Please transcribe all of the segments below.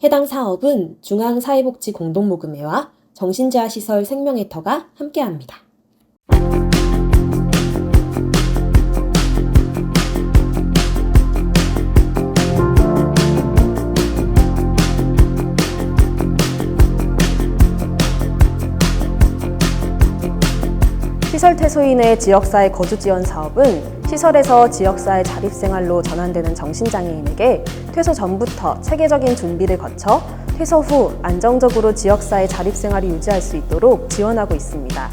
해당 사업은 중앙사회복지공동모금회와 정신재활시설 생명의터가 함께합니다. 시설 퇴소인의 지역사회 거주 지원 사업은 시설에서 지역사회 자립생활로 전환되는 정신장애인에게 퇴소 전부터 체계적인 준비를 거쳐 퇴소 후 안정적으로 지역사회 자립생활을 유지할 수 있도록 지원하고 있습니다.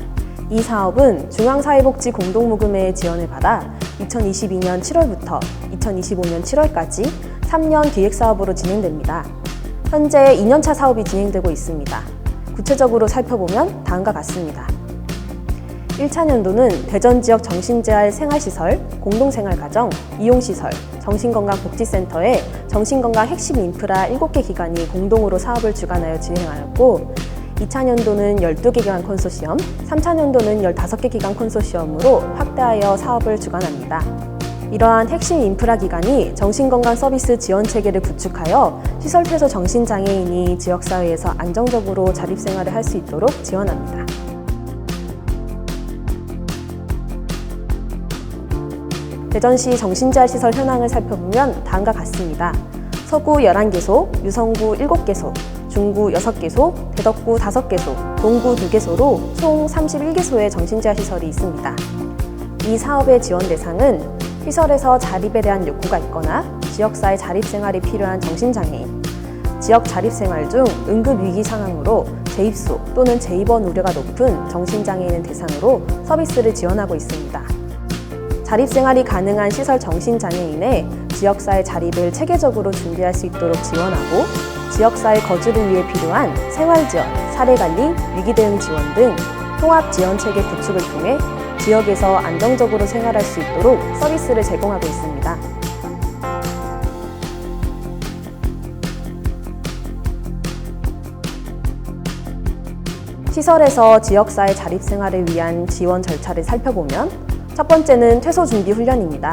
이 사업은 중앙사회복지 공동모금회의 지원을 받아 2022년 7월부터 2025년 7월까지 3년 기획사업으로 진행됩니다. 현재 2년차 사업이 진행되고 있습니다. 구체적으로 살펴보면 다음과 같습니다. 1차 년도는 대전 지역 정신재활 생활시설, 공동생활가정, 이용시설, 정신건강복지센터의 정신건강 핵심 인프라 7개 기관이 공동으로 사업을 주관하여 진행하였고 2차 년도는 12개 기관 콘소시엄, 3차 년도는 15개 기관 콘소시엄으로 확대하여 사업을 주관합니다. 이러한 핵심 인프라 기관이 정신건강 서비스 지원 체계를 구축하여 시설 퇴소 정신장애인이 지역사회에서 안정적으로 자립생활을 할 수 있도록 지원합니다. 대전시 정신재활시설 현황을 살펴보면 다음과 같습니다. 서구 11개소, 유성구 7개소, 중구 6개소, 대덕구 5개소, 동구 2개소로 총 31개소의 정신재활시설이 있습니다. 이 사업의 지원 대상은 시설에서 자립에 대한 욕구가 있거나 지역사회 자립생활이 필요한 정신장애인, 지역 자립생활 중 응급 위기 상황으로 재입소 또는 재입원 우려가 높은 정신장애인을 대상으로 서비스를 지원하고 있습니다. 자립생활이 가능한 시설 정신장애인의 지역사회 자립을 체계적으로 준비할 수 있도록 지원하고 지역사회 거주를 위해 필요한 생활지원, 사례관리, 위기대응 지원 등 통합지원체계 구축을 통해 지역에서 안정적으로 생활할 수 있도록 서비스를 제공하고 있습니다. 시설에서 지역사회 자립 생활을 위한 지원 절차를 살펴보면 첫 번째는 퇴소 준비 훈련입니다.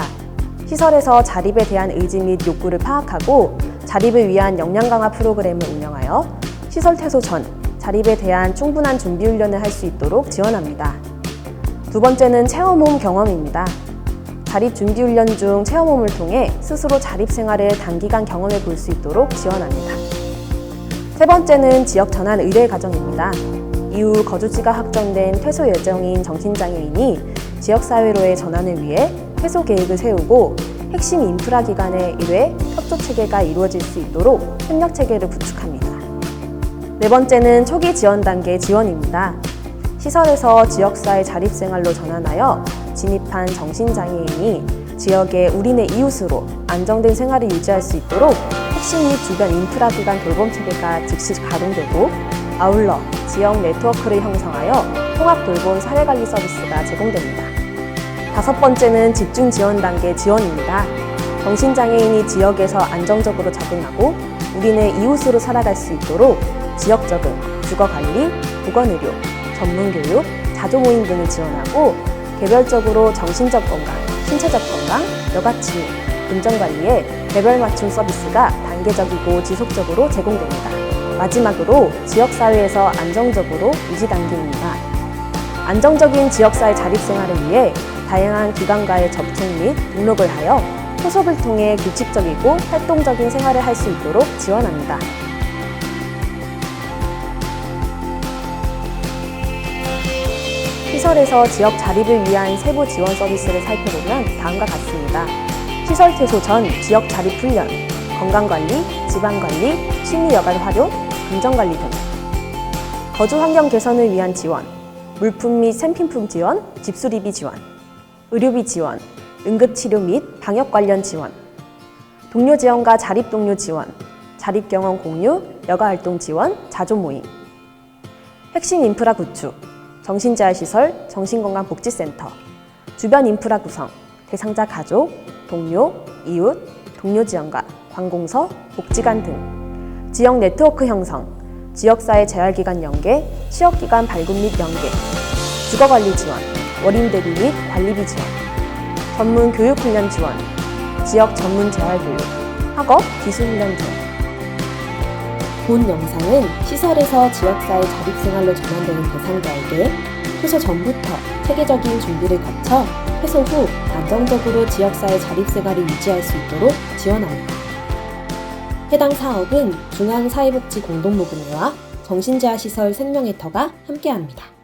시설에서 자립에 대한 의지 및 욕구를 파악하고 자립을 위한 역량 강화 프로그램을 운영하여 시설 퇴소 전 자립에 대한 충분한 준비 훈련을 할 수 있도록 지원합니다. 두 번째는 체험홈 경험입니다. 자립 준비 훈련 중 체험홈을 통해 스스로 자립 생활을 단기간 경험해 볼 수 있도록 지원합니다. 세 번째는 지역 전환 의뢰 과정입니다. 이후 거주지가 확정된 퇴소 예정인 정신장애인이 지역사회로의 전환을 위해 퇴소 계획을 세우고 핵심 인프라 기관의 일회 협조 체계가 이루어질 수 있도록 협력 체계를 구축합니다. 네 번째는 초기 지원 단계 지원입니다. 시설에서 지역사회 자립생활로 전환하여 진입한 정신장애인이 지역의 우리네 이웃으로 안정된 생활을 유지할 수 있도록 핵심 및 주변 인프라 기관 돌봄 체계가 즉시 가동되고 아울러 지역 네트워크를 형성하여 통합 돌봄 사회관리 서비스가 제공됩니다. 다섯 번째는 집중 지원 단계 지원입니다. 정신장애인이 지역에서 안정적으로 적응하고 우리네 이웃으로 살아갈 수 있도록 지역 적응, 주거 관리, 보건의료, 전문 교육, 자조 모임 등을 지원하고 개별적으로 정신적 건강, 신체적 건강, 여가 치유, 금전 관리에 개별 맞춤 서비스가 단계적이고 지속적으로 제공됩니다. 마지막으로 지역사회에서 안정적으로 유지 단계입니다. 안정적인 지역사회 자립생활을 위해 다양한 기관과의 접촉 및 등록을 하여 소속을 통해 규칙적이고 활동적인 생활을 할 수 있도록 지원합니다. 시설에서 지역 자립을 위한 세부 지원 서비스를 살펴보면 다음과 같습니다. 시설 퇴소 전 지역 자립 훈련, 건강관리, 지방관리, 여가 활용, 금전관리 등 거주 환경 개선을 위한 지원, 물품 및 생필품 지원, 집수리비 지원, 의료비 지원, 응급치료 및 방역 관련 지원, 동료 지원과 자립 동료 지원, 자립 경험 공유, 여가 활동 지원, 자조 모임, 핵심 인프라 구축, 정신재활시설, 정신건강복지센터, 주변 인프라 구성, 대상자 가족, 동료, 이웃, 동료 지원과 관공서, 복지관 등 지역 네트워크 형성, 지역사회 재활기관 연계, 취업기관 발굴 및 연계, 주거관리 지원, 월인 대비 및 관리비 지원, 전문 교육 훈련 지원, 지역 전문 재활 교육, 학업 기술 훈련 지원. 본 영상은 시설에서 지역사회 자립생활로 전환되는 대상자에게 퇴소 전부터 체계적인 준비를 거쳐 퇴소 후 안정적으로 지역사회 자립생활을 유지할 수 있도록 지원합니다. 해당 사업은 중앙사회복지공동모금회와 정신재하시설 생명의터가 함께합니다.